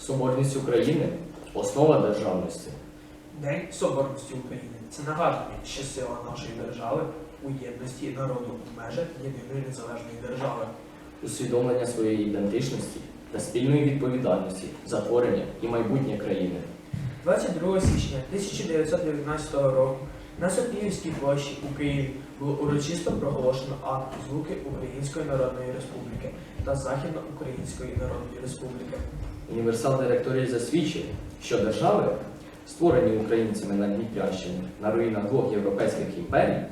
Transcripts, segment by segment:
Соборність України основа державності. День Соборності України це нагадування, що сила нашої держави у єдності народу в межах єдиної незалежної держави. усвідомлення своєї ідентичності та спільної відповідальності за творення і майбутнє країни. 22 січня 1919 року на Софіївській площі у Києві було урочисто проголошено акт звуки Української Народної Республіки та Західноукраїнської Народної Республіки. Універсал директорії засвідчив, що держави, створені українцями на Дніпрянщині на руїнах двох європейських імперій,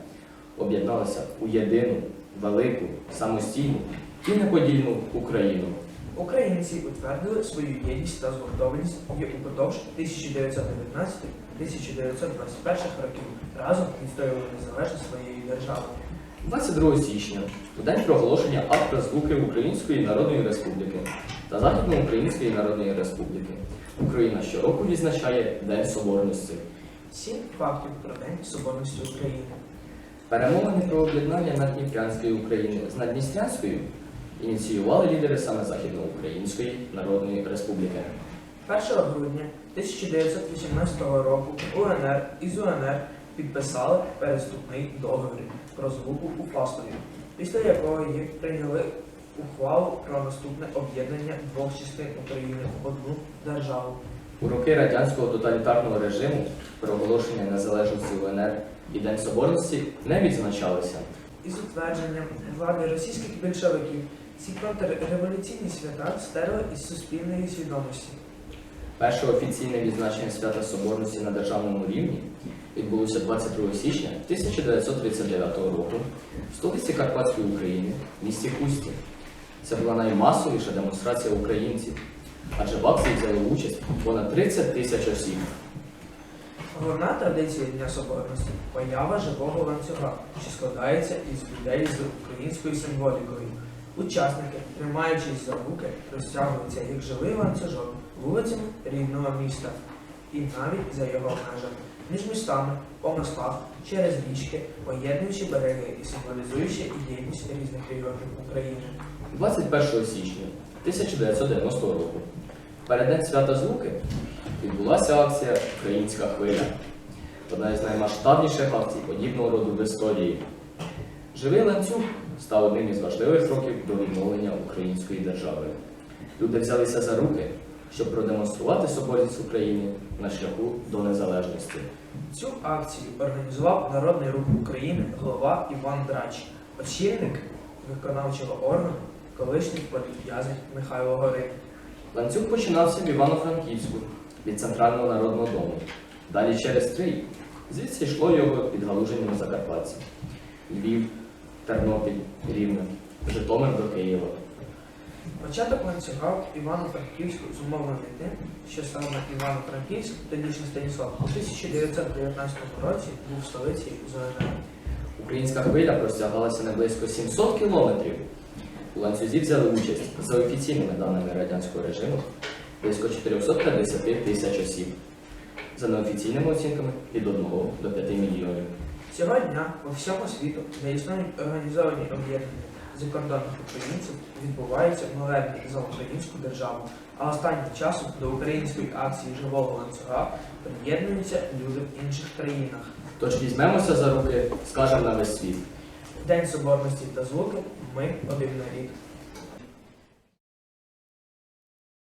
об'єдналися у єдину, велику, самостійну і неподільну Україну. Українці утвердили свою єдність та згуртованість і упродовж 1919-1921 років разом відстоювали незалежність своєї держави. 22 січня, у день проголошення акта звуки Української Народної Республіки та Західноукраїнської Народної Республіки. Україна щороку відзначає День Соборності. Сім фактів про День Соборності України. Перемовини про об'єднання Наддніпрянської України з Наддністрянською ініціювали лідери саме Західноукраїнської Народної Республіки. 1 грудня 1918 року УНР із УНР підписали переступний договір про звуку у Фастові, після якого їх прийняли ухвалу про наступне об'єднання двох частин України в одну державу. У роки радянського тоталітарного режиму проголошення незалежності УНР і День Соборності не відзначалися. Із утвердженням влади російських більшовиків ці контрреволюційні свята стерли із суспільної свідомості. Перше офіційне відзначення свята Соборності на державному рівні відбулося 22 січня 1939 року в столиці Карпатської України, в місті Хусті. Це була наймасовіша демонстрація українців, адже в акції взяли участь понад 30 тисяч осіб. Головна традиція Дня Соборності поява живого ланцюга, що складається із людей з українською символікою. Учасники, тримаючись за руки, розтягуються як живий ланцюжок вулицями рідного міста і навіть за його межами, між містами, по мостах, через річки, поєднуючи береги і символізуючи єдність різних регіонів України. 21 січня 1990 року, перед День свята Звуки, відбулася акція Українська хвиля. Одна із наймасштабніших акцій подібного роду в історії. Живий ланцюг став одним із важливих кроків до відновлення української держави. Люди взялися за руки, щоб продемонструвати соборність України на шляху до незалежності. Цю акцію організував Народний рух України голова Іван Драч, очільник виконавчого органу, колишній політв'язень Михайло Горик. Ланцюг починався в Івано-Франківську від Центрального народного дому. Далі через Стрий. Звідси йшло його підгалуженням Закарпаття. Львів, Тернопіль, Рівне, Житомир до Києва. Початок ланцюга в Івано-Франківську зумовлений тим, що саме Івано-Франківськ, тодішній Станіслав, у 1919 році був столицею ЗНР. Українська хвиля простягалася на близько 700 кілометрів. У ланцюзі взяли участь за офіційними даними радянського режиму близько 450 тисяч осіб. За неофіційними оцінками від 1 до 5 мільйонів. Цього дня по всьому світу, де існують організовані об'єднання закордонних українців, відбуваються молебні за українську державу. А останнім часом до української акції живого ланцюга приєднуються люди в інших країнах. Тож візьмемося за руки, скажемо на весь світ. В День Соборності та звуки ми один нарід.